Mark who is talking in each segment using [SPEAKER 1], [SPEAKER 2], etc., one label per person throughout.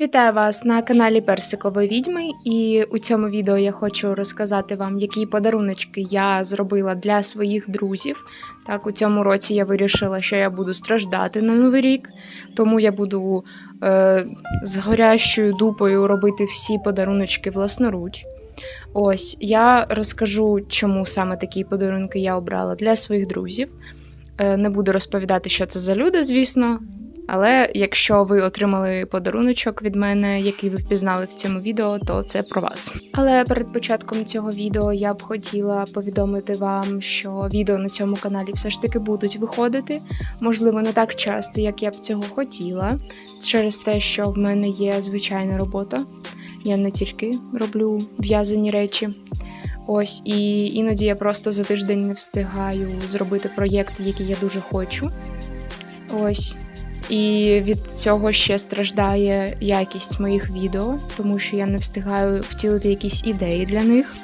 [SPEAKER 1] Вітаю вас на каналі Персикової відьми, і у цьому відео я хочу розказати вам, які подаруночки я зробила для своїх друзів. Так, у цьому році я вирішила, що я буду страждати на новий рік, тому я буду е, з горящою дупою робити всі подаруночки власноруч. Ось я розкажу, чому саме такі подарунки я обрала для своїх друзів. Е, не буду розповідати, що це за люди, звісно. Але якщо ви отримали подаруночок від мене, який ви впізнали в цьому відео, то це про вас. Але перед початком цього відео я б хотіла повідомити вам, що відео на цьому каналі все ж таки будуть виходити. Можливо, не так часто, як я б цього хотіла, через те, що в мене є звичайна робота. Я не тільки роблю в'язані речі. Ось і іноді я просто за тиждень не встигаю зробити проєкт, який я дуже хочу. Ось. І від цього ще страждає якість моїх відео, тому що я не встигаю втілити якісь ідеї для них,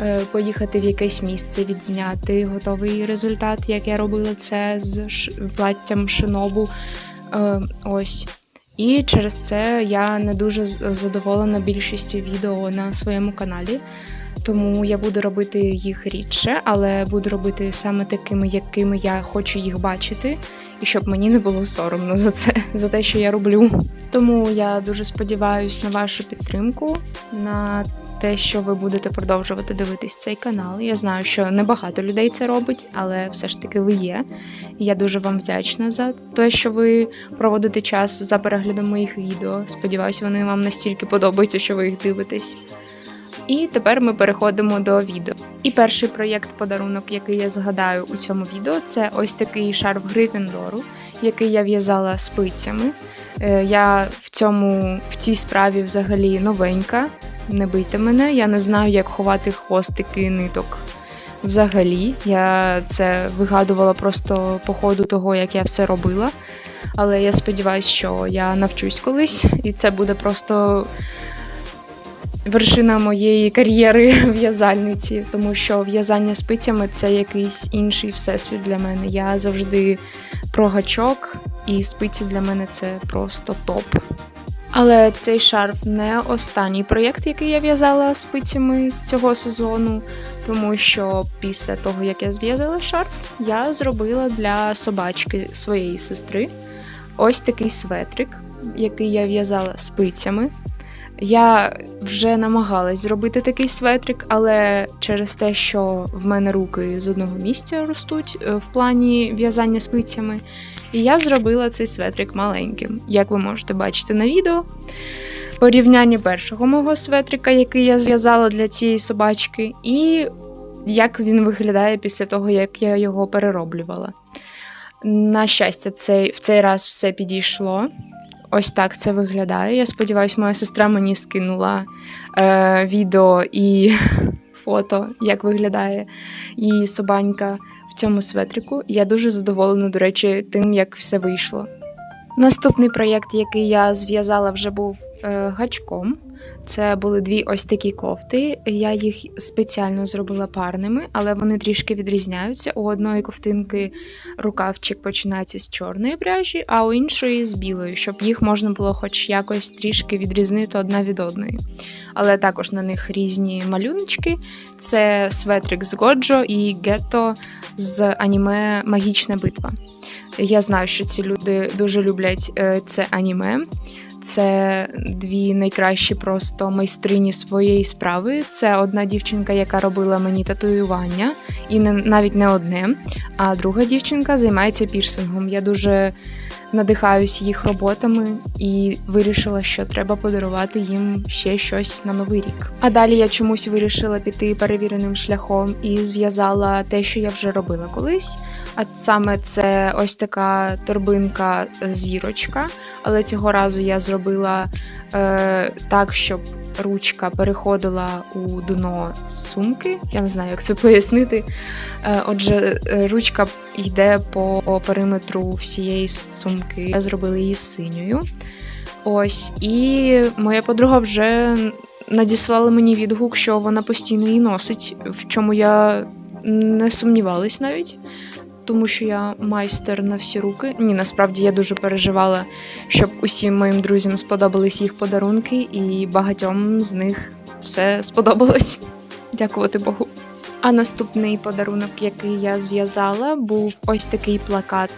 [SPEAKER 1] е, поїхати в якесь місце, відзняти готовий результат, як я робила це з платтям шинобу. Е, ось. І через це я не дуже задоволена більшістю відео на своєму каналі. Тому я буду робити їх рідше, але буду робити саме такими, якими я хочу їх бачити і щоб мені не було соромно за це, за те, що я роблю. Тому я дуже сподіваюся на вашу підтримку, на те, що ви будете продовжувати дивитись цей канал. Я знаю, що небагато людей це робить, але все ж таки ви є. І я дуже вам вдячна за те, що ви проводите час за переглядом моїх відео. Сподіваюся, вони вам настільки подобаються, що ви їх дивитесь. І тепер ми переходимо до відео. І перший проєкт подарунок, який я згадаю у цьому відео, це ось такий шарф Грифіндору, який я в'язала спицями. Е, я в цьому в цій справі взагалі новенька. Не бийте мене, я не знаю, як ховати хвостики ниток. Взагалі, я це вигадувала просто по ходу того, як я все робила. Але я сподіваюся, що я навчусь колись, і це буде просто вершина моєї кар'єри в'язальниці, тому що в'язання спицями це якийсь інший всесвіт для мене. Я завжди про гачок, і спиці для мене це просто топ. Але цей шарф не останній проєкт, який я в'язала спицями цього сезону, тому що після того, як я зв'язала шарф, я зробила для собачки своєї сестри ось такий светрик, який я в'язала спицями. Я вже намагалась зробити такий светрик, але через те, що в мене руки з одного місця ростуть е, в плані в'язання спицями, і я зробила цей светрик маленьким, як ви можете бачити на відео. Порівняння першого мого светрика, який я зв'язала для цієї собачки, і як він виглядає після того, як я його перероблювала. На щастя, цей, в цей раз все підійшло. Ось так це виглядає. Я сподіваюся, моя сестра мені скинула е, відео і фото, як виглядає її собанька в цьому светрику. Я дуже задоволена, до речі, тим, як все вийшло. Наступний проєкт, який я зв'язала, вже був е, гачком. Це були дві ось такі кофти. Я їх спеціально зробила парними, але вони трішки відрізняються. У одної ковтинки рукавчик починається з чорної пряжі, а у іншої з білої, щоб їх можна було хоч якось трішки відрізнити одна від одної. Але також на них різні малюночки. Це светрик з Годжо і гетто з аніме Магічна битва. Я знаю, що ці люди дуже люблять е, це аніме. Це дві найкращі просто майстрині своєї справи. Це одна дівчинка, яка робила мені татуювання, і не навіть не одне. А друга дівчинка займається пірсингом. Я дуже надихаюсь їх роботами і вирішила, що треба подарувати їм ще щось на новий рік. А далі я чомусь вирішила піти перевіреним шляхом і зв'язала те, що я вже робила колись. А саме це ось така торбинка зірочка. Але цього разу я зробила е, так, щоб ручка переходила у дно сумки. Я не знаю, як це пояснити. Е, отже, е, ручка йде по периметру всієї сумки. Я зробила її синьою. Ось, і моя подруга вже надіслала мені відгук, що вона постійно її носить, в чому я не сумнівалась навіть. Тому що я майстер на всі руки. Ні, насправді я дуже переживала, щоб усім моїм друзям сподобались їх подарунки, і багатьом з них все сподобалось. Дякувати Богу. А наступний подарунок, який я зв'язала, був ось такий плакат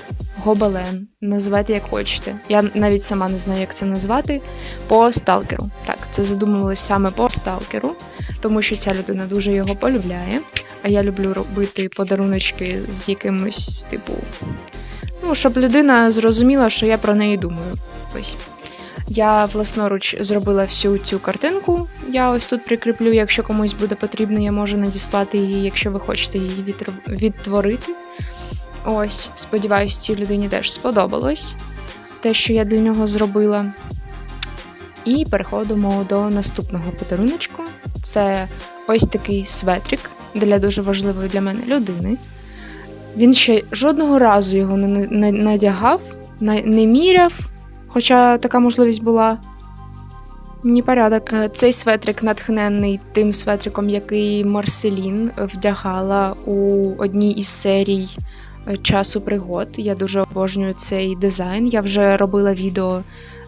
[SPEAKER 1] Гобелен. Називайте як хочете. Я навіть сама не знаю, як це назвати. По сталкеру. Так, це задумувалось саме по сталкеру, тому що ця людина дуже його полюбляє. А я люблю робити подаруночки з якимось, типу, ну, щоб людина зрозуміла, що я про неї думаю. Ось. Я власноруч зробила всю цю картинку. Я ось тут прикріплю, якщо комусь буде потрібно, я можу надіслати її, якщо ви хочете її відтворити. Ось, сподіваюсь, цій людині теж сподобалось те, що я для нього зробила. І переходимо до наступного подаруночку. Це ось такий светрик для дуже важливої для мене людини. Він ще жодного разу його не, надягав, не, не міряв, хоча така можливість була. Мені порядок. Е, Цей светрик натхнений тим светриком, який Марселін вдягала у одній із серій е, часу пригод. Я дуже обожнюю цей дизайн. Я вже робила відео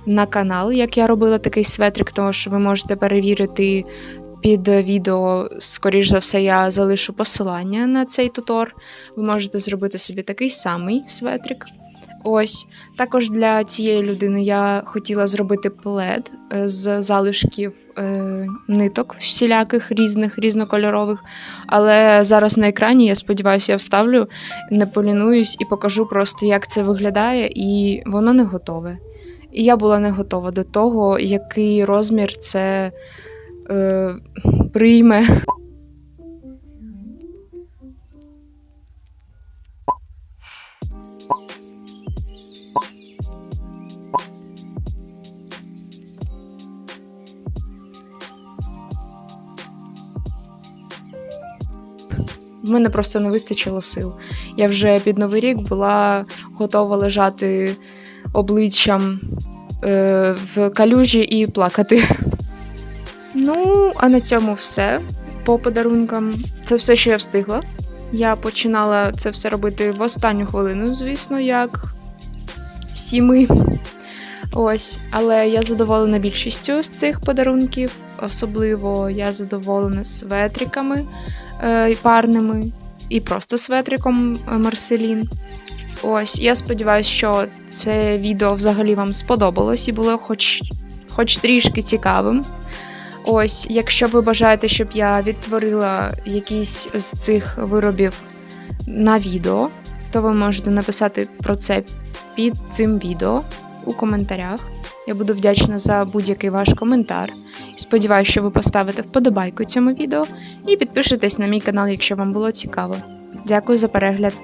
[SPEAKER 1] на канал, як я робила такий светрик, тому що ви можете перевірити під відео. Скоріш за все, я залишу посилання на цей тутор. Ви можете зробити собі такий самий светрик. Ось також для цієї людини я хотіла зробити плед е, з залишків е, ниток всіляких різних, різнокольорових. Але зараз на екрані, я сподіваюся, я вставлю, не полінуюсь і покажу просто, як це виглядає, і воно не готове. І я була не готова до того, який розмір це е, прийме. В мене просто не вистачило сил. Я вже під новий рік була готова лежати обличчям е, в калюжі і плакати. Ну, а на цьому все. По подарункам. Це все, що я встигла. Я починала це все робити в останню хвилину, звісно, як всі ми. Ось, але я задоволена більшістю з цих подарунків. Особливо я задоволена светриками е, парними, і просто светриком е, Марселін. Ось, я сподіваюся, що це відео взагалі вам сподобалось і було хоч, хоч трішки цікавим. Ось, якщо ви бажаєте, щоб я відтворила якісь з цих виробів на відео, то ви можете написати про це під цим відео у коментарях. Я буду вдячна за будь-який ваш коментар. Сподіваюся, що ви поставите вподобайку цьому відео і підпишетесь на мій канал, якщо вам було цікаво. Дякую за перегляд.